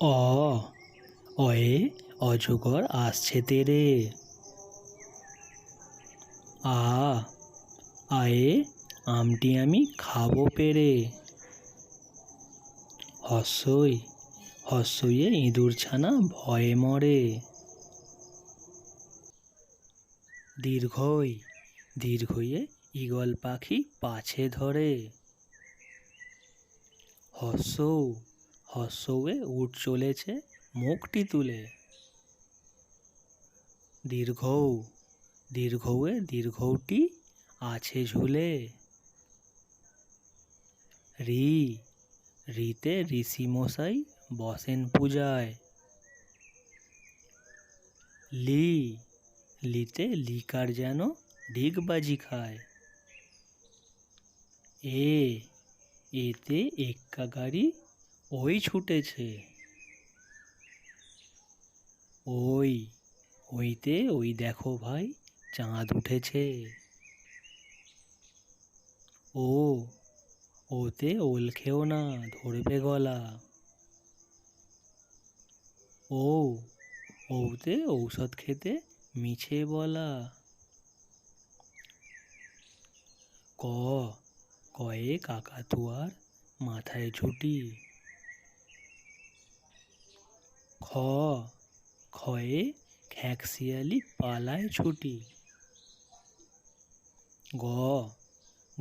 অ, অয়ে, অজগর আসছে তেরে। আ, আয়ে, আমটি আমি খাব পেরে। হস্যই হস্যইয়ে ইঁদুর ছানা ভয়ে মরে। দীর্ঘই, দীর্ঘইয়ে ঈগল পাখি পাছে ধরে। হস্যৌ হস্যৌয়ে উঠ চলেছে, মুখটি তুলে। দীর্ঘৌ দীর্ঘৌয়ে দীর্ঘৌটি আছে ঝুলে। রি, রিতে ঋষি মশাই বসেন পূজায়। লি, লিতে লিকার যেন ডিগবাজি খায়। এ, এতে এক্কা গাড়ি ওই ছুটেছে। ওই, ওইতে ওই দেখো ভাই, চাঁদ উঠেছে। ও, ওতে ওল খেও না, ধরবে গলা। ও, ওতে ঔষধ খেতে মিছে বলা। ক কয়ে কাকাতুয়ার মাথায় ছুটি খয়ে খ্যাঁকশিয়ালি পালায় ছুটি। গ,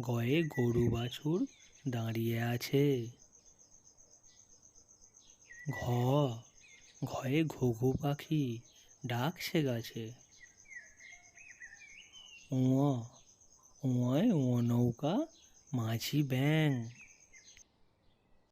গয়ে গরু বাছুর দাঁড়িয়ে আছে। ঘ, ঘয়ে ঘুঘু পাখি ডাকছে গাছে উঁ, উঁয় উঁ নৌকা মাঝি ব্যাং